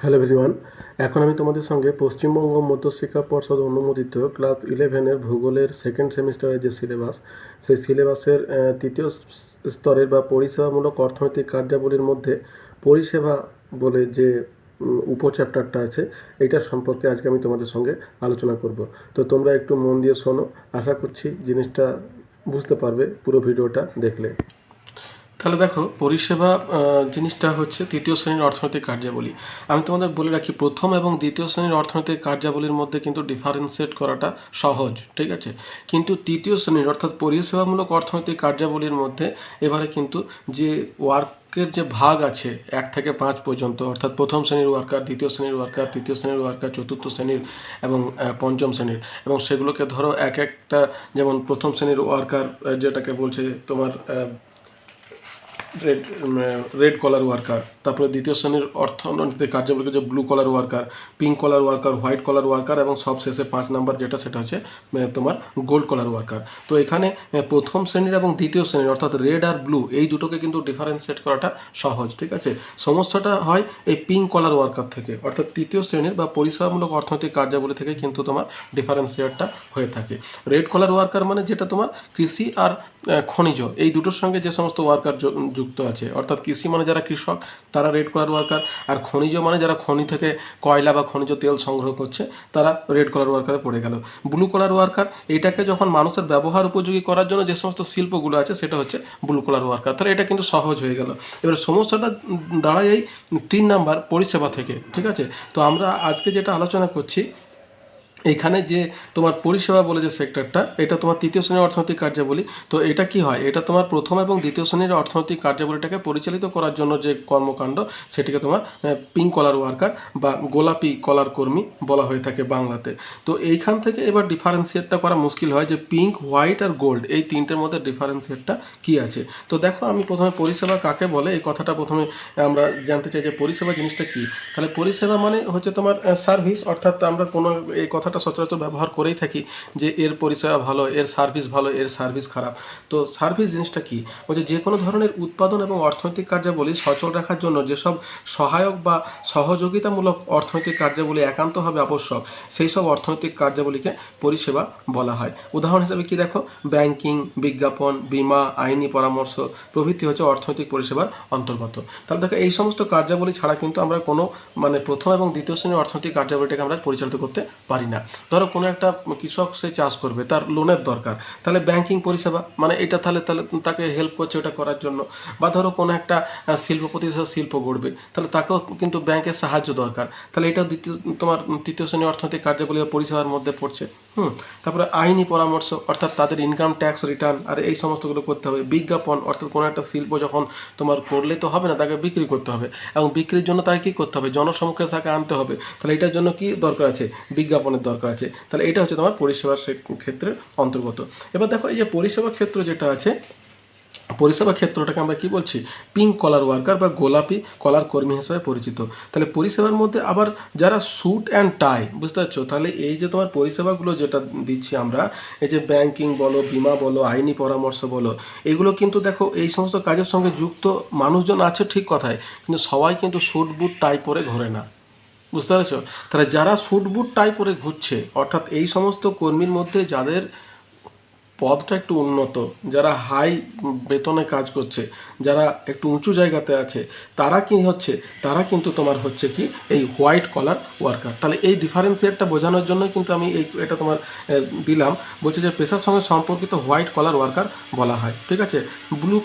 Hello everyone এখন আমি তোমাদের সঙ্গে পশ্চিমবঙ্গ মধ্যশিক্ষা পর্ষদ অনুমোদিত ক্লাস ইলেভেনের ভূগোলের সেকেন্ড সেমিস্টারের যে সিলেবাস সেই সিলেবাসের তৃতীয় স্তরের বা পরিষেবামূলক অর্থনৈতিক কার্যাবলীর মধ্যে পরিষেবা বলে যে উপচ্যাপ্টারটা আছে এইটার সম্পর্কে আজকে আমি তোমাদের সঙ্গে আলোচনা করব। তো তোমরা একটু মন দিয়ে শোনো। আশা করছি জিনিসটা বুঝতে পারবে পুরো ভিডিওটা দেখলে। তাহলে দেখো, পরিষেবা জিনিসটা হচ্ছে তৃতীয় শ্রেণির অর্থনৈতিক কার্যাবলী। আমি তোমাদের বলে রাখি, প্রথম এবং দ্বিতীয় শ্রেণির অর্থনৈতিক কার্যাবলীর মধ্যে কিন্তু ডিফারেন্সিয়েট করাটা সহজ, ঠিক আছে? কিন্তু তৃতীয় শ্রেণির, অর্থাৎ পরিষেবামূলক অর্থনৈতিক কার্যাবলীর মধ্যে এবারে কিন্তু যে ওয়ার্কের যে ভাগ আছে, এক থেকে পাঁচ পর্যন্ত, অর্থাৎ প্রথম শ্রেণির ওয়ার্কার, দ্বিতীয় শ্রেণির ওয়ার্কার, তৃতীয় শ্রেণির ওয়ার্কার, চতুর্থ শ্রেণির এবং পঞ্চম শ্রেণির, এবং সেগুলোকে ধরো এক একটা, যেমন প্রথম শ্রেণির ওয়ার্কার যেটাকে বলছে তোমার ah, red red collar worker তারপরে দ্বিতীয় শ্রেণির অর্থনৈতিক কার্যাবলীকে যে blue collar worker pink collar worker white collar worker এবং সবশেষে পাঁচ নাম্বার যেটা সেটা হচ্ছে তোমার গোল্ড কলার ওয়ার্কার তো এখানে প্রথম শ্রেণির এবং দ্বিতীয় শ্রেণির অর্থাৎ রেড আর ব্লু এই দুটোকে কিন্তু ডিফারেন্সিয়েট করাটা সহজ, ঠিক আছে? সমস্যাটা হয় এই পিঙ্ক কলার ওয়ার্কার থেকে, অর্থাৎ তৃতীয় শ্রেণির বা পরিষেবামূলক অর্থনৈতিক কার্যাবলী থেকে কিন্তু তোমার ডিফারেন্সিয়েটটা হয়ে থাকে। রেড কলার ওয়ার্কার মানে যেটা তোমার কৃষি আর খনিজ, এই দুটোর সঙ্গে যে সমস্ত ওয়ার্কার যুক্ত আছে, অর্থাৎ কৃষি মানে যারা কৃষক তারা রেড কলার ওয়ার্কার। আর খনিজ মানে যারা খনি থেকে কয়লা বা খনিজ তেল সংগ্রহ করছে, তারা রেড কলার ওয়ার্কারে পড়ে গেল। ব্লু কলার ওয়ার্কার, এটাকে যখন মানুষের ব্যবহার উপযোগী করার জন্য যে সমস্ত শিল্পগুলো আছে, সেটা হচ্ছে ব্লু কলার ওয়ার্কার। তাহলে এটা কিন্তু সহজ হয়ে গেল। এবার সমস্যাটা দাঁড়ায় এই তিন নাম্বার পরিষেবা থেকে, ঠিক আছে? তো আমরা আজকে যেটা আলোচনা করছি এখানে যে তোমার পরিষেবা বলে যে সেক্টরটা, এটা তোমার তৃতীয় শ্রেণির অর্থনৈতিক কার্যাবলী। তো এটা কি হয়? এটা তোমার প্রথম এবং দ্বিতীয় শ্রেণির অর্থনৈতিক কার্যাবলীটাকে পরিচালিত করার জন্য যে কর্মকাণ্ড, সেটিকে তোমার পিঙ্ক কলার ওয়ার্কার বা গোলাপি কলার কর্মী বলা হয়ে থাকে বাংলাতে। তো এইখান থেকে এবার ডিফারেন্সিয়েটটা করা মুশকিল হয় যে পিঙ্ক হোয়াইট আর গোল্ড এই তিনটের মধ্যে ডিফারেন্সিয়েটটা কি আছে? তো দেখো, আমি প্রথমে পরিষেবা কাকে বলে, এই কথাটা প্রথমে আমরা জানতে চাই যে পরিষেবা জিনিসটা কি? তাহলে পরিষেবা মানে হচ্ছে তোমার সার্ভিস অর্থাৎ আমরা কোনো এই কথাটা সচরাচর ব্যবহার করেই থাকি যে এর পরিষেবা ভালো, এর সার্ভিস ভালো, এর সার্ভিস খারাপ। তো সার্ভিস জিনিসটা কি? বলছে যে কোনো ধরনের উৎপাদন এবং অর্থনৈতিক কার্যাবলী সচল রাখার জন্য যেসব সহায়ক বা সহযোগিতামূলক অর্থনৈতিক কার্যাবলী একান্তভাবে আবশ্যক, সেই সব অর্থনৈতিক কার্যাবলীকে পরিষেবা বলা হয়। উদাহরণ হিসেবে কি দেখো? ব্যাংকিং, বিজ্ঞাপন, বীমা, আইনি পরামর্শ প্রভৃতি হচ্ছে অর্থনৈতিক পরিষেবার অন্তর্গত। তাহলে দেখো, এই সমস্ত কার্যাবলী ছাড়া কিন্তু আমরা কোনো মানে প্রথম এবং দ্বিতীয় শ্রেণির অর্থনৈতিক কার্যাবলীটাকে আমরা পরিচালিত করতে পারি না। ধরো কোনো একটা কৃষক সে চাষ করবে, তার লোনের দরকার। তাহলে ব্যাংকিং পরিষেবা মানে এটা তাহলে তাহলে তাকে হেল্প করছে ওটা করার জন্য। বা ধরো কোনো একটা শিল্প প্রতিষ্ঠা শিল্প গড়বে, তাহলে তাকেও কিন্তু ব্যাংকের সাহায্য দরকার। তাহলে এটাও দ্বিতীয়, তোমার তৃতীয় শ্রেণির অর্থনৈতিক কার্যাবলী পরিষেবার মধ্যে পড়ছে। হুম, তারপরে আইনি পরামর্শ, অর্থাৎ তাদের ইনকাম ট্যাক্স রিটার্ন আর এই সমস্তগুলো করতে হবে। বিজ্ঞাপন, অর্থাৎ কোনো একটা শিল্প যখন তোমার করলে তো হবে না, তাকে বিক্রি করতে হবে। এবং বিক্রির জন্য তাকে কী করতে হবে? জনসম্মুখে তাকে আনতে হবে। তাহলে এটার জন্য কি দরকার আছে? বিজ্ঞাপনের দরকার আছে। তাহলে এটা হচ্ছে তোমার পরিষেবার ক্ষেত্রে অন্তর্গত। এবার দেখো, এই যে পরিষেবা ক্ষেত্র যেটা আছে পরিষেবা ক্ষেত্রটাকে আমরা কি বলছি? পিঙ্ক কলার ওয়ার্কার বা গোলাপি কলার কর্মী হিসেবে পরিচিত। তাহলে পরিষেবার মধ্যে আবার যারা স্যুট অ্যান্ড টাই বুঝতে পারছ? তাহলে এই যে তোমার পরিষেবাগুলো যেটা দিচ্ছি আমরা, এই যে ব্যাংকিং বলো, বিমা বলো, আইনি পরামর্শ বলো, এগুলো কিন্তু দেখো এই সমস্ত কাজের সঙ্গে যুক্ত মানুষজন আছে ঠিক কথায় কিন্তু সবাই কিন্তু স্যুট বুট টাই পরে ঘোরে না। বুঝতে পেরেছ? তাহলে যারা স্যুট বুট টাই পরে ঘুরছে, অর্থাৎ এই সমস্ত কর্মীর মধ্যে যাদের পদটা একটু উন্নত, যারা হাই বেতনে কাজ করছে, যারা একটু উঁচু জায়গাতে আছে, তারা কি হচ্ছে, তারা কিন্তু তোমার হচ্ছে কি, এই হোয়াইট কলার ওয়ার্কার তাহলে এই ডিফারেন্সিয়েটটা বোঝানোর জন্য কিন্তু আমি এই এটা তোমার দিলাম। বলছে যে পেশার সঙ্গে সম্পর্কিত হোয়াইট কলার ওয়ার্কার বলা হয়। ঠিক আছে? ব্লু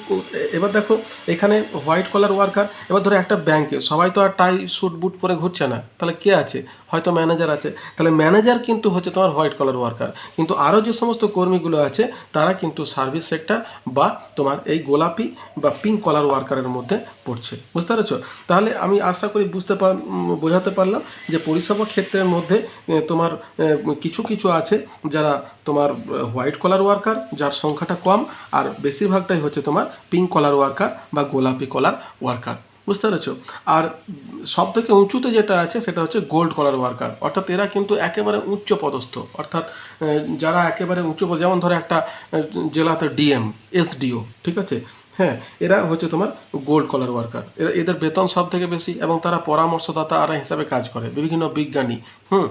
এবার দেখো, এখানে হোয়াইট কলার ওয়ার্কার এবার ধরো একটা ব্যাংকে সবাই তো আর টাই স্যুট বুট পরে ঘুরছে না। তাহলে কে আছে? হয়তো ম্যানেজার আছে। তাহলে ম্যানেজার কিন্তু হচ্ছে তোমার হোয়াইট কলার ওয়ার্কার কিন্তু আরও যে সমস্ত কর্মীগুলো আছে তারা কিন্তু সার্ভিস সেক্টর বা তোমার এই গোলাপি বা পিঙ্ক কলার ওয়ার্কারের মধ্যে পড়ছে। বুঝতে পেরেছ? তাহলে আমি আশা করি বুঝতে পার বোঝাতে পারলাম যে পরিষেবা ক্ষেত্রের মধ্যে তোমার কিছু কিছু আছে যারা তোমার হোয়াইট কলার ওয়ার্কার যার সংখ্যাটা কম, আর বেশিরভাগটাই হচ্ছে তোমার পিঙ্ক কলার ওয়ার্কার বা গোলাপি কলার ওয়ার্কার বুঝতে পেরেছ? আর সব থেকে উঁচুতে যেটা আছে সেটা হচ্ছে গোল্ড কলার ওয়ার্কার অর্থাৎ এরা কিন্তু একেবারে উচ্চ পদস্থ। অর্থাৎ যারা একেবারে উঁচু পদ যেমন ধরো একটা জেলাতে ডিএম, এসডিও, ঠিক আছে? হ্যাঁ এরা হচ্ছে তোমার গোল্ড কলার ওয়ার্কার এরা এদের বেতন সব থেকে বেশি এবং তারা পরামর্শদাতা আরা হিসাবে কাজ করে। বিভিন্ন বিজ্ঞানী, হুম?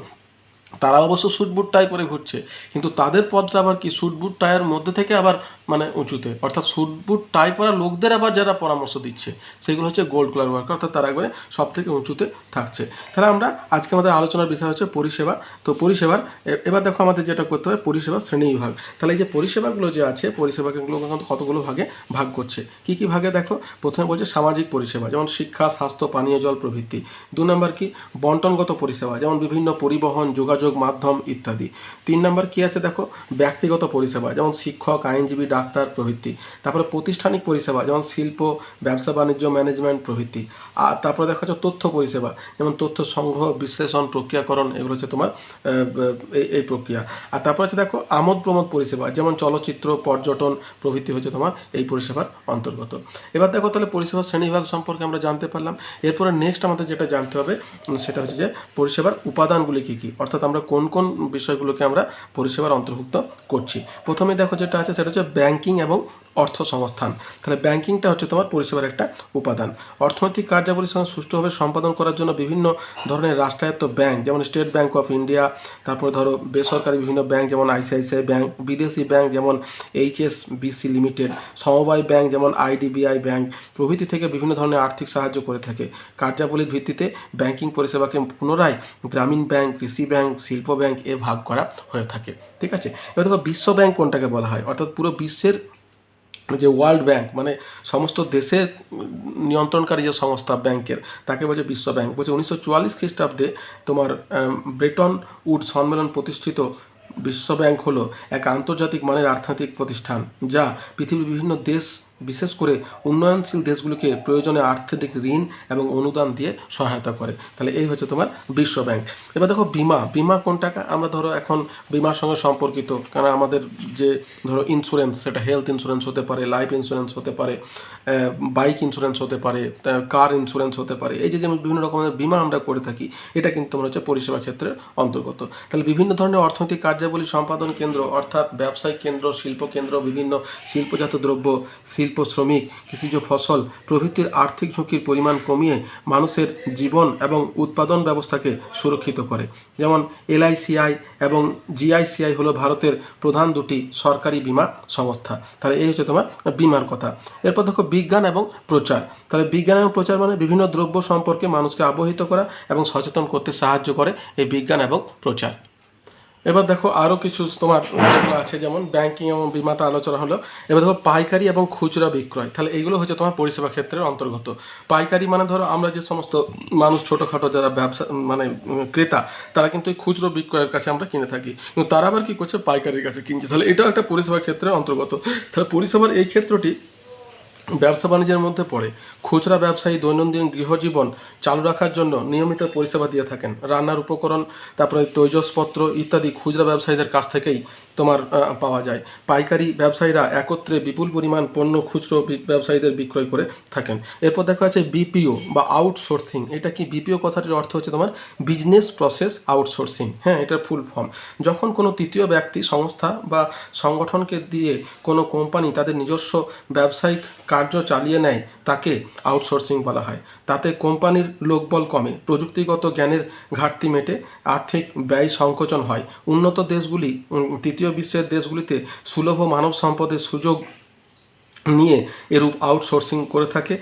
তারা অবশ্য বুট টাই পরে ঘুরছে, কিন্তু তাদের পদটা আবার কি? বুট টাইয়ের মধ্যে থেকে আবার মানে উঁচুতে। অর্থাৎ বুট টাই পরা লোকদের আবার যারা পরামর্শ দিচ্ছে, সেগুলো হচ্ছে গোল্ড কালার ওয়ার্কার অর্থাৎ তারা একবারে সব থেকে উঁচুতে থাকছে। তাহলে আমরা আজকে আমাদের আলোচনার বিষয় হচ্ছে পরিষেবা। তো পরিষেবার এবার দেখো আমাদের যেটা করতে হবে, পরিষেবা শ্রেণি বিভাগ। তাহলে এই যে পরিষেবাগুলো যে আছে, পরিষেবাগুলো কিন্তু কতগুলো ভাগে ভাগ করছে? কি কি ভাগে দেখো? প্রথমে বলছে সামাজিক পরিষেবা, যেমন শিক্ষা, স্বাস্থ্য, পানীয় জল প্রভৃতি। দু নম্বর কি? বন্টনগত পরিষেবা, যেমন বিভিন্ন পরিবহন, যোগাযোগ মাধ্যম ইত্যাদি। তিন নম্বর কি আছে দেখো? ব্যক্তিগত পরিষেবা, যেমন শিক্ষক, আইনজীবী, ডাক্তার প্রভৃতি। তারপরে প্রতিষ্ঠানিক পরিষেবা, যেমন শিল্প, ব্যবসা, বাণিজ্য, ম্যানেজমেন্ট প্রভৃতি। আর তারপরে দেখা যাচ্ছে তথ্য পরিষেবা, যেমন তথ্য সংগ্রহ, বিশ্লেষণ, প্রক্রিয়াকরণ, এগুলো হচ্ছে তোমার এই এই প্রক্রিয়া। আর তারপরে আছে দেখো, আমোদ প্রমোদ পরিষেবা, যেমন চলচ্চিত্র, পর্যটন প্রভৃতি হচ্ছে তোমার এই পরিষেবার অন্তর্গত। এবার দেখো তাহলে পরিষেবার শ্রেণীবিভাগ সম্পর্কে আমরা জানতে পারলাম। এরপরে নেক্সট আমাদের যেটা জানতে হবে সেটা হচ্ছে যে পরিষেবার উপাদানগুলি কী কী? অর্থাৎ আমরা কোন কোন বিষয়গুলোকে আমরা পরিষেবার অন্তর্ভুক্ত করছি। প্রথমে দেখো যেটা আছে, সেটা হচ্ছে ব্যাংকিং এবং অর্থ সংস্থান তাহলে ব্যাংকিংটা হচ্ছে তোমার পরিষেবার একটা উপাদান। অর্থনৈতিক কার্যাবলীর সঙ্গে সুষ্ঠুভাবে সম্পাদন করার জন্য বিভিন্ন ধরনের রাষ্ট্রায়ত্ত ব্যাংক, যেমন স্টেট ব্যাংক অফ ইন্ডিয়া, তারপরে ধরো বেসরকারি বিভিন্ন ব্যাংক, যেমন আইসিআইসিআই ব্যাংক, বিদেশি ব্যাংক, যেমন এইচএসবিসি লিমিটেড, সমবায় ব্যাংক, যেমন আইডিবিআই ব্যাংক, প্রভৃতি থেকে বিভিন্ন ধরনের আর্থিক সাহায্য করে থাকে। কার্যাবলীর ভিত্তিতে ব্যাংকিং পরিষেবাকে পুনরায় গ্রামীণ ব্যাংক, কৃষি ব্যাংক, শিল্প ব্যাংক এ ভাগ করা হয়ে থাকে। ঠিক আছে? এবার দেখো বিশ্ব ব্যাংক কোনটাকে বলা হয়? অর্থাৎ পুরো বিশ্বের যে ওয়ার্ল্ড ব্যাংক মানে সমস্ত দেশের নিয়ন্ত্রণকারী যে সংস্থা ব্যাংকের, তাকে বলছে বিশ্ব ব্যাংক। বলছে উনিশশো চুয়াল্লিশ খ্রিস্টাব্দে তোমার ব্রিটন ব্রেটন উড সম্মেলন প্রতিষ্ঠিত বিশ্ব ব্যাংক হলো এক আন্তর্জাতিক মানের আর্থনৈতিক প্রতিষ্ঠান, যা পৃথিবীর বিভিন্ন দেশ বিশেষ করে উন্নয়নশীল দেশগুলিকে প্রয়োজনে আর্থিক ঋণ এবং অনুদান দিয়ে সহায়তা করে। তাহলে এই হচ্ছে তোমার বিশ্ব ব্যাংক। এবার দেখো বিমা। বিমা কোন টাকা? আমরা ধরো এখন বিমার সঙ্গে সম্পর্কিত, কারণ আমাদের যে ধরো ইন্স্যুরেন্স সেটা হেলথ ইন্স্যুরেন্স হতে পারে লাইফ ইন্স্যুরেন্স হতে পারে বাইক ইন্স্যুরেন্স হতে পারে কার ইন্স্যুরেন্স হতে পারে। এই যে যেমন বিভিন্ন রকমের বিমা আমরা করে থাকি, এটা কিন্তু তোমার হচ্ছে পরিষেবা ক্ষেত্রের অন্তর্গত। তাহলে বিভিন্ন ধরনের অর্থনৈতিক কার্যাবলী, সম্পাদন কেন্দ্র, অর্থাৎ ব্যবসায়িক কেন্দ্র, শিল্প কেন্দ্র, বিভিন্ন শিল্পজাত দ্রব্য শিল্প, শ্রমিক, কৃষিজ ফসল প্রভৃতির আর্থিক ঝুঁকির পরিমাণ কমিয়ে মানুষের জীবন এবং উৎপাদন ব্যবস্থাকে সুরক্ষিত করে। যেমন এলআইসিআই এবং জিআইসিআই হলো ভারতের প্রধান দুটি সরকারি বীমা সংস্থা। তাহলে এই হচ্ছে তোমার বিমার কথা। এরপর দেখো বিজ্ঞান এবং প্রচার। তাহলে বিজ্ঞান এবং প্রচার মানে বিভিন্ন দ্রব্য সম্পর্কে মানুষকে আবহিত করা এবং সচেতন করতে সাহায্য করে এই বিজ্ঞান এবং প্রচার। এবার দেখো আরও কিছু তোমার যেগুলো আছে, যেমন ব্যাংকিং এবং বিমাটা আলোচনা হলো। এবার দেখো পাইকারি এবং খুচরা বিক্রয়। তাহলে এইগুলো হচ্ছে তোমার পরিষেবা ক্ষেত্রের অন্তর্গত। পাইকারি মানে ধরো আমরা যে সমস্ত মানুষ ছোটোখাটো যারা ব্যবসা মানে ক্রেতা, তারা কিন্তু এই খুচরো বিক্রয়ের কাছে আমরা কিনে থাকি। কিন্তু তারা আবার কী করছে? পাইকারির কাছে কিনছে। তাহলে এটাও একটা পরিষেবার ক্ষেত্রের অন্তর্গত। তাহলে পরিষেবার এই ক্ষেত্রটি ব্যবসা বাণিজ্যের মধ্যে পড়ে। খুচরা ব্যবসায়ী দৈনন্দিন গৃহজীবন চালু রাখার জন্য নিয়মিত পরিষেবা দিয়ে থাকেন। রান্নার উপকরণ, তারপরে তৈজসপত্র ইত্যাদি খুচরা ব্যবসায়ীদের কাছ থেকেই তোমার পাওয়া যায়। পাইকারি ব্যবসায়ীরা একত্রে বিপুল পরিমাণ পণ্য খুচরো ব্যবসায়ীদের বিক্রয় করে থাকেন। এরপর দেখা যাচ্ছে বিপিও বা আউটসোর্সিং এটা কি বিপিও কথাটির অর্থ হচ্ছে তোমার বিজনেস প্রসেস আউটসোর্সিং হ্যাঁ এটার ফুল ফর্ম যখন কোনো তৃতীয় ব্যক্তি, সংস্থা বা সংগঠনকে দিয়ে কোনো কোম্পানি তাদের নিজস্ব ব্যবসায়িক কার্য চালিয়ে নেয় তাকে আউটসোর্সিং বলা হয়। তাতে কোম্পানির লোকবল কমে, প্রযুক্তিগত জ্ঞানের ঘাটতি মেটে আর্থিক ব্যয় সংকোচন হয়। উন্নত দেশগুলি তৃতীয় বিশ্বের দেশগুলিতে সুলভ মানব সম্পদের সুযোগ নিয়ে এরূপ আউটসোর্সিং করে থাকে,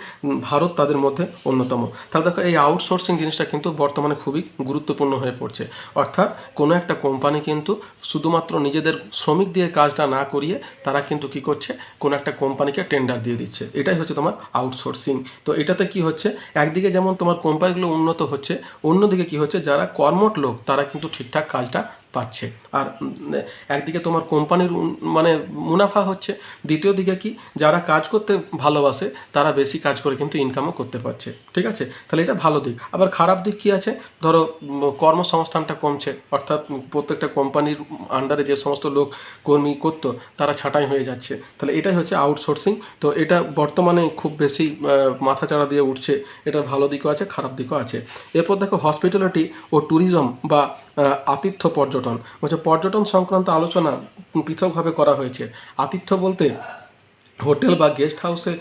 ভারত তাদের মধ্যে অন্যতম। তাহলে দেখো, এই আউটসোর্সিং জিনিসটা কিন্তু বর্তমানে খুবই গুরুত্বপূর্ণ হয়ে পড়ছে। অর্থাৎ কোনো একটা কোম্পানি কিন্তু শুধুমাত্র নিজেদের শ্রমিক দিয়ে কাজটা না করিয়ে তারা কিন্তু কি করছে, কোনো একটা কোম্পানিকে টেন্ডার দিয়ে দিচ্ছে। এটাই হচ্ছে তোমার আউটসোর্সিং তো এটাতে কি হচ্ছে, একদিকে যেমন তোমার কোম্পানিগুলো উন্নত হচ্ছে, অন্যদিকে কি হচ্ছে, যারা কর্মট লোক, তারা কিন্তু ঠিকঠাক কাজটা পাচ্ছে। আর একদিকে তোমার কোম্পানির মানে মুনাফা হচ্ছে, দ্বিতীয় দিকে কি যারা কাজ করতে ভালোবাসে, তারা বেশি কাজ করে কিন্তু ইনকামও করতে পারছে, ঠিক আছে? তাহলে এটা ভালো দিক। আবার খারাপ দিক কি আছে? ধরো কর্মসংস্থানটা কমছে, অর্থাৎ প্রত্যেকটা কোম্পানির আন্ডারে যে সমস্ত লোক কর্মী করতো, তারা ছাঁটাই হয়ে যাচ্ছে। তাহলে এটাই হচ্ছে আউটসোর্সিং তো এটা বর্তমানে খুব বেশি মাথাচাড়া দিয়ে উঠছে। এটার ভালো দিকও আছে, খারাপ দিকও আছে। এরপর দেখো হসপিটালিটি ও ট্যুরিজম বা আতিথ্য পর্যটন। বলছে পর্যটন সংক্রান্ত আলোচনা পৃথকভাবে করা হয়েছে। আতিথ্য বলতে হোটেল বা গেস্ট হাউসে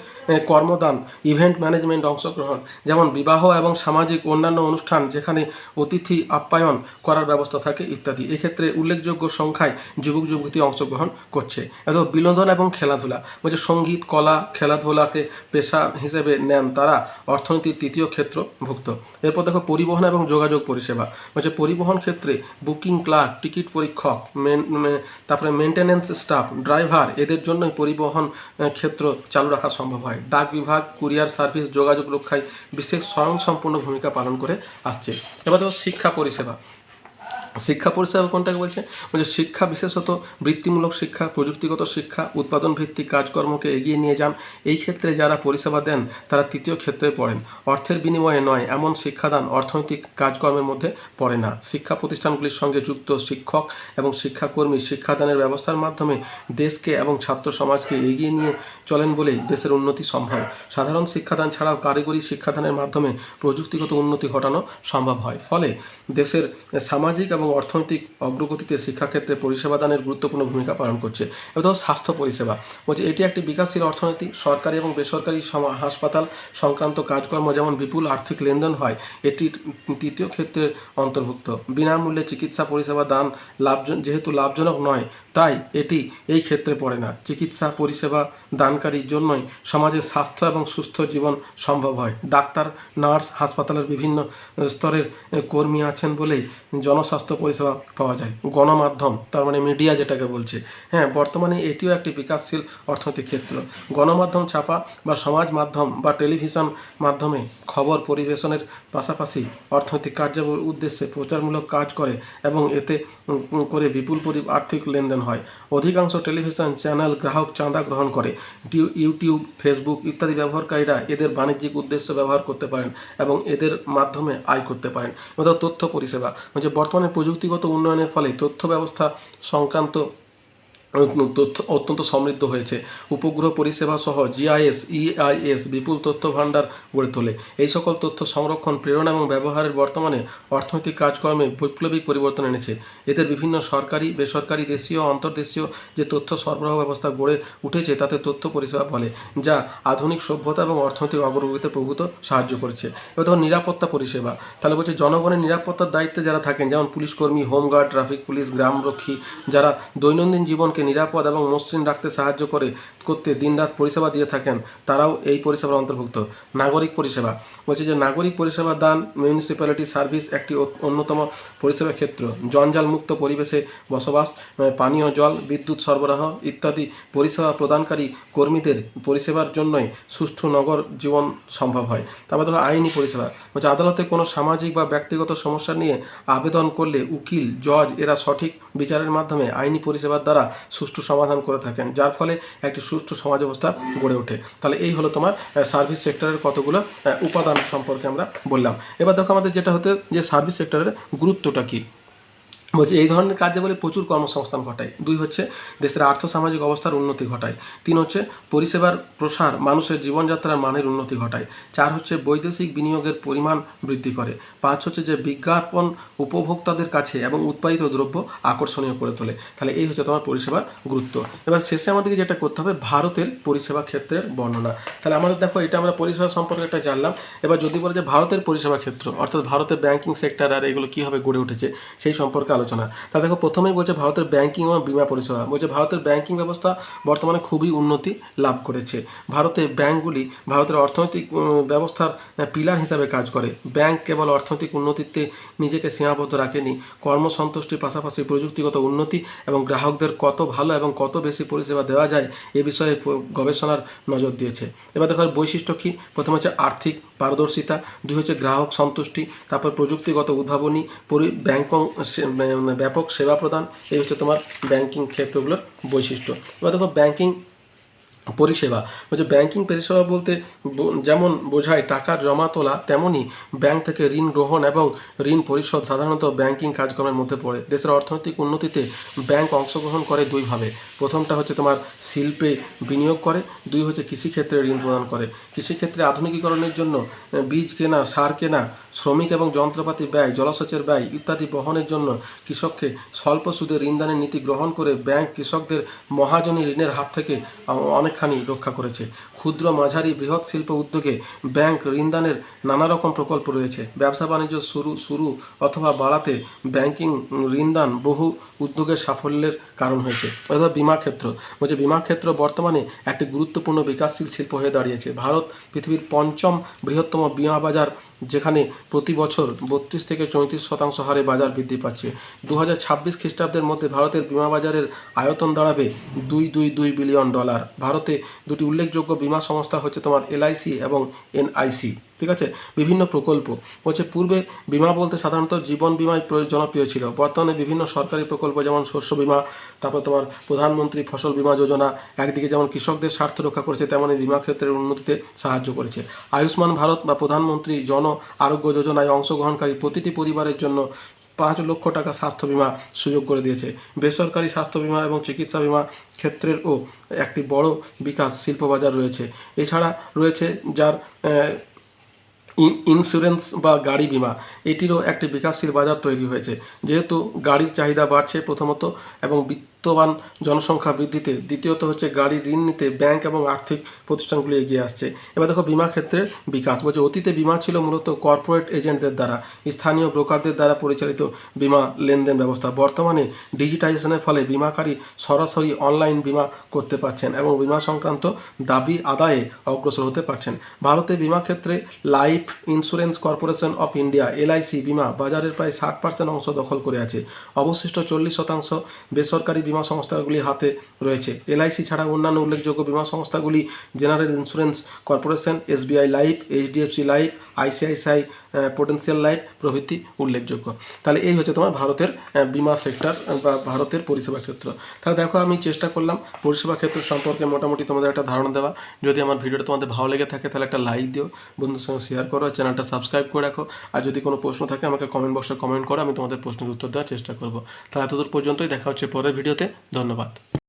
কর্মদান ইভেন্ট ম্যানেজমেন্ট অংশগ্রহণ, যেমন বিবাহ এবং সামাজিক অন্যান্য অনুষ্ঠান যেখানে অতিথি আপ্যায়ন করার ব্যবস্থা থাকে ইত্যাদি। এক্ষেত্রে উল্লেখযোগ্য সংখ্যায় যুবক যুবতী অংশগ্রহণ করছে। এত বিনোদন এবং খেলাধুলা। বলছে সংগীত, কলা খেলাধুলাকে পেশা হিসেবে নেন তারা, অর্থনীতির তৃতীয় ক্ষেত্রভুক্ত। এরপর দেখো পরিবহন এবং যোগাযোগ পরিষেবা। বলছে পরিবহন ক্ষেত্রে বুকিং ক্লার্ক, টিকিট পরীক্ষক তারপরে মেনটেন্যান্স স্টাফ ড্রাইভার এদের জন্যই পরিবহন ক্ষেত্র চালু রাখা সম্ভব হয়। ডাক বিভাগ, কুরিয়ার সার্ভিস, যোগাযোগ রক্ষায় বিশেষ স্বয়ংসম্পূর্ণ ভূমিকা পালন করে আসছে। এবার দেখো শিক্ষা পরিষেবা। শিক্ষা পরিষেবা কোনটাকে বলছে? বলছে শিক্ষা বিশেষত বৃত্তিমূলক শিক্ষা, প্রযুক্তিগত শিক্ষা উৎপাদন ভিত্তিক কাজকর্মকে এগিয়ে নিয়ে যান। এই ক্ষেত্রে যারা পরিষেবা দেন, তারা তৃতীয় ক্ষেত্রে পড়েন। অর্থের বিনিময়ে নয়, এমন শিক্ষাদান অর্থনৈতিক কাজকর্মের মধ্যে পড়ে না। শিক্ষা প্রতিষ্ঠানগুলির সঙ্গে যুক্ত শিক্ষক এবং শিক্ষাকর্মী শিক্ষাদানের ব্যবস্থার মাধ্যমে দেশকে এবং ছাত্র সমাজকে এগিয়ে নিয়ে চলেন বলেই দেশের উন্নতি সম্ভব। সাধারণ শিক্ষাদান ছাড়াও কারিগরি শিক্ষাদানের মাধ্যমে প্রযুক্তিগত উন্নতি ঘটানো সম্ভব হয়। ফলে দেশের সামাজিক এবং অর্থনৈতিক অগ্রগতিতে শিক্ষাক্ষেত্রে পরিষেবা দানের গুরুত্বপূর্ণ ভূমিকা পালন করছে। ধরো স্বাস্থ্য পরিষেবা। বলছে এটি একটি বিকাশশীল অর্থনীতি। সরকারি এবং বেসরকারি হাসপাতাল সংক্রান্ত কাজকর্ম যেমন বিপুল আর্থিক লেনদেন হয়, এটি তৃতীয় ক্ষেত্রের অন্তর্ভুক্ত। বিনামূল্যে চিকিৎসা পরিষেবা দান লাভ যেহেতু লাভজনক নয়, তাই এটি এই ক্ষেত্রে পড়ে না। চিকিৎসা পরিষেবা দানকারীর জন্যই সমাজের স্বাস্থ্য এবং সুস্থ জীবন সম্ভব হয়। ডাক্তার, নার্স, হাসপাতালের বিভিন্ন স্তরের কর্মী আছেন বলেই জনস্বাস্থ্য পরিষেবা পাওয়া যায়। গণমাধ্যম, তার মানে মিডিয়া যেটাকে বলছে। হ্যাঁ বর্তমানে এটিও একটি বিকাশশীল অর্থনৈতিক ক্ষেত্র। গণমাধ্যম ছাপা বা সমাজ মাধ্যম বা টেলিভিশন মাধ্যমে খবর পরিবেশনের পাশাপাশি অর্থনৈতিক কার্যাবলীর উদ্দেশ্যে প্রচারমূলক কাজ করে এবং এতে করে বিপুল আর্থিক লেনদেন হয়। অধিকাংশ টেলিভিশন চ্যানেল গ্রাহক চাঁদা গ্রহণ করে। ইউটিউব, ফেসবুক ইত্যাদি ব্যবহারকারীরা এদের বাণিজ্যিক উদ্দেশ্যে ব্যবহার করতে পারেন এবং এদের মাধ্যমে আয় করতে পারেন। অর্থাৎ তথ্য পরিষেবা। বর্তমানে প্রযুক্তিগত উন্নয়নের ফলে তথ্য ব্যবস্থা সংক্রান্ত অত্যন্ত সমৃদ্ধ হয়েছে। উপগ্রহ পরিষেবা সহ জিআইএস, ইআইএস বিপুল তথ্য ভাণ্ডার গড়ে তোলে। এই সকল তথ্য সংরক্ষণ, প্রেরণা এবং ব্যবহারের বর্তমানে অর্থনৈতিক কাজকর্মে বৈপ্লবিক পরিবর্তন এনেছে। এদের বিভিন্ন সরকারি, বেসরকারি, দেশীয় অন্তর্দেশীয় যে তথ্য সরবরাহ ব্যবস্থা গড়ে উঠেছে, তাতে তথ্য পরিষেবা বলে, যা আধুনিক সভ্যতা এবং অর্থনৈতিক অগ্রগতিতে প্রভূত সাহায্য করেছে। এবার ধরো নিরাপত্তা পরিষেবা। তাহলে বলছে জনগণের নিরাপত্তার দায়িত্বে যারা থাকেন, যেমন পুলিশ কর্মী হোমগার্ড, ট্রাফিক পুলিশ, গ্রামরক্ষী, যারা দৈনন্দিন জীবনকে নিরাপদ এবং মসৃণ রাখতে সাহায্য করে করতে দিনরাত পরিষেবা দিয়ে থাকেন, তারাও এই পরিষেবার অন্তর্ভুক্ত। নাগরিক পরিষেবা। বলছে যে, নাগরিক পরিষেবা দান মিউনিসিপ্যালিটি সার্ভিস একটি অন্যতম পরিষেবা ক্ষেত্র। জঞ্জাল মুক্ত পরিবেশে বসবাস পানীয় জল, বিদ্যুৎ সরবরাহ ইত্যাদি পরিষেবা প্রদানকারী কর্মীদের পরিষেবার জন্যই সুষ্ঠু নগর জীবন সম্ভব হয়। তারপর দেখো আইনি পরিষেবা। বলছে, আদালতে কোনো সামাজিক বা ব্যক্তিগত সমস্যা নিয়ে আবেদন করলে উকিল, জজ এরা সঠিক বিচারের মাধ্যমে আইনি পরিষেবার দ্বারা সুষ্ঠু সমাধান করে থাকেন, যার ফলে একটি সুষ্ঠু সমাজ ব্যবস্থা গড়ে ওঠে। তাহলে এই হলো তোমার সার্ভিস সেক্টরের কতগুলো উপাদান সম্পর্কে আমরা বললাম। এবার দেখো আমাদের যেটা হতে যে সার্ভিস সেক্টরের গুরুত্বটা কী? বলছে, এই ধরনের কাজে বলে প্রচুর কর্মসংস্থান ঘটায়। দুই হচ্ছে, দেশের আর্থসামাজিক অবস্থার উন্নতি ঘটায়। তিন হচ্ছে, পরিষেবার প্রসার মানুষের জীবনযাত্রার মানের উন্নতি ঘটায়। চার হচ্ছে, বৈদেশিক বিনিয়োগের পরিমাণ বৃদ্ধি করে। পাঁচ হচ্ছে যে, বিজ্ঞাপন উপভোক্তাদের কাছে এবং উৎপাদিত দ্রব্য আকর্ষণীয় করে তোলে। তাহলে এই হচ্ছে তোমার পরিষেবার গুরুত্ব। এবার শেষে আমাদেরকে যেটা করতে হবে, ভারতের পরিষেবা ক্ষেত্রের বর্ণনা। তাহলে আমাদের দেখো, এটা আমরা পরিষেবা সম্পর্কে একটা জানলাম। এবার যদি বলে যে, ভারতের পরিষেবা ক্ষেত্র, অর্থাৎ ভারতের ব্যাংকিং সেক্টর আর এগুলো কীভাবে গড়ে উঠেছে, সেই সম্পর্কে আলোচনা। তা দেখো, প্রথমেই বলছে ভারতের ব্যাংকিং ও বিমা পরিষেবা। বলছে ভারতের ব্যাংকিং ব্যবস্থা বর্তমানে খুবই উন্নতি লাভ করেছে। ভারতে ব্যাংকগুলি ভারতের অর্থনৈতিক ব্যবস্থার পিলার হিসাবে কাজ করে। ব্যাংক কেবল অর্থনৈতিক উন্নতিতে নিজেকে সীমাবদ্ধ রাখেনি, কর্মসন্তুষ্টির পাশাপাশি প্রযুক্তিগত উন্নতি এবং গ্রাহকদের কত ভালো এবং কত বেশি পরিষেবা দেওয়া যায় এ বিষয়ে গবেষণার নজর দিয়েছে। এবার দেখো বৈশিষ্ট্য কী? প্রথম হচ্ছে আর্থিক পারদর্শিতা, দুই হচ্ছে গ্রাহক সন্তুষ্টি, তারপর প্রযুক্তিগত উদ্ভাবনী, পরি, ব্যাংকং ব্যাপক সেবা প্রদান, এই হচ্ছে তোমার ব্যাংকিং ক্ষেত্রগুলোর বৈশিষ্ট্য। এবার দেখো ব্যাংকিং পরিষেবা। বলছে ব্যাংকিং পরিষেবা বলতে যেমন বোঝায় টাকা জমা তোলা তেমনই ব্যাংক থেকে ঋণ গ্রহণ এবং ঋণ পরিশোধ সাধারণত ব্যাংকিং কাজকর্মের মধ্যে পড়ে। দেশের অর্থনৈতিক উন্নতিতে ব্যাংক অংশগ্রহণ করে দুইভাবে প্রথমটা হচ্ছে তোমার শিল্পে বিনিয়োগ করে দুই হচ্ছে কৃষিক্ষেত্রে ঋণ প্রদান করে। কৃষিক্ষেত্রে আধুনিকীকরণের জন্য বীজ কেনা সার কেনা শ্রমিক এবং যন্ত্রপাতি ব্যয় জলসেচের ব্যয় ইত্যাদি বহনের জন্য কৃষককে স্বল্প সুদে ঋণদানের নীতি গ্রহণ করে ব্যাংক কৃষকদের মহাজনী ঋণের হাত থেকে আহ, অনেকখানি রক্ষা করেছে। ক্ষুদ্র মাঝারি বৃহৎ শিল্প উদ্যোগে ব্যাংক ঋণদানের নানা রকম প্রকল্প রয়েছে। ব্যবসা বাণিজ্য শুরু শুরু অথবা বাড়াতে ব্যাংকিং ঋণদান বহু উদ্যোগের সাফল্যের কারণ হয়েছে। অর্থাৎ বিমা ক্ষেত্র। বলছে, বিমা ক্ষেত্র বর্তমানে একটি গুরুত্বপূর্ণ বিকাশশীল শিল্প হয়ে দাঁড়িয়েছে। ভারত পৃথিবীর পঞ্চম বৃহত্তম বিমা বাজার যেখানে প্রতি বছর বত্রিশ থেকে চৌত্রিশ শতাংশ হারে বাজার বৃদ্ধি পাচ্ছে। দু হাজার ছাব্বিশ খ্রিস্টাব্দের মধ্যে ভারতের বিমা বাজারের আয়তন দাঁড়াবে দুই দুই দুই বিলিয়ন ডলার। ভারতে দুটি উল্লেখযোগ্য বিমা সংস্থা হচ্ছে তোমার এলআইসি এবং এনআইসি ঠিক আছে? বিভিন্ন প্রকল্প। বলছে, পূর্বে বিমা বলতে সাধারণত জীবন বিমাই প্র- জনপ্রিয় ছিল। বর্তমানে বিভিন্ন সরকারি প্রকল্প যেমন শস্য বিমা, তারপর তোমার প্রধানমন্ত্রী ফসল বীমা যোজনা, একদিকে যেমন কৃষকদের স্বার্থ রক্ষা করেছে, তেমনি বিমা ক্ষেত্রের উন্নতিতে সাহায্য করেছে। আয়ুষ্মান ভারত বা প্রধানমন্ত্রী জন আরোগ্য যোজনায় অংশগ্রহণকারী প্রতিটি পরিবারের জন্য পাঁচ লক্ষ টাকা স্বাস্থ্য বিমা সুযোগ করে দিয়েছে। বেসরকারি স্বাস্থ্য বিমা এবং চিকিৎসা বিমা ক্ষেত্রেরও একটি বড় বিকাশ শিল্পবাজার রয়েছে। এছাড়া রয়েছে যার ইন্স্যুরেন্স বা গাড়ি বিমা, এটিরও একটি বিকাশশীল বাজার তৈরি হয়েছে। যেহেতু গাড়ির চাহিদা বাড়ছে প্রথমত এবং বিত্তবান জনসংখ্যা বৃদ্ধিতে দ্বিতীয়ত হচ্ছে গাড়ি ঋণ নিতে ব্যাংক এবং আর্থিক প্রতিষ্ঠানগুলি এগিয়ে আসছে। এবার দেখো বিমা ক্ষেত্রের বিকাশ। বলছে অতীতে বিমা ছিল মূলত কর্পোরেট এজেন্টদের দ্বারা, স্থানীয় ব্রোকারদের দ্বারা পরিচালিত বিমা লেনদেন ব্যবস্থা। বর্তমানে ডিজিটাইজেশনের ফলে বিমাকারী সরাসরি অনলাইন বিমা করতে পারছেন এবং বিমা সংক্রান্ত দাবি আদায়ে অগ্রসর হতে পারছেন। ভারতে বিমা ক্ষেত্রে Life Insurance Corporation of India LIC বিমা বাজারের প্রায় ষাট পার্সেন্ট অংশ দখল করে আছে। অবশিষ্ট চল্লিশ শতাংশ বেসরকারি বিমা সংস্থাগুলির হাতে রয়েছে। এলআইসি ছাড়া অন্যান্য উল্লেখযোগ্য বিমা সংস্থাগুলি, General Insurance Corporation, SBI Life, HDFC Life ICICI potential Life প্রভৃতি উল্লেখযোগ্য। তাহলে এই হচ্ছে তোমার ভারতের বিমা সেক্টর বা ভারতের পরিষেবা ক্ষেত্র। তাহলে দেখো আমি চেষ্টা করলাম পরিষেবা ক্ষেত্র সম্পর্কে মোটামুটি তোমাদের একটা ধারণা দেওয়া। যদি আমার ভিডিওটা তোমাদের ভালো লেগে থাকে তাহলে একটা লাইক দিও বন্ধুর সঙ্গে শেয়ার করো চ্যানেলটা সাবস্ক্রাইব করে রাখো। আর যদি কোনো প্রশ্ন থাকে আমাকে কমেন্ট বক্সে কমেন্ট করো, আমি তোমাদের প্রশ্নের উত্তর দেওয়ার চেষ্টা করব। তাহলে এতদূর পর্যন্তই দেখা হচ্ছে পরের ভিডিওতে। ধন্যবাদ।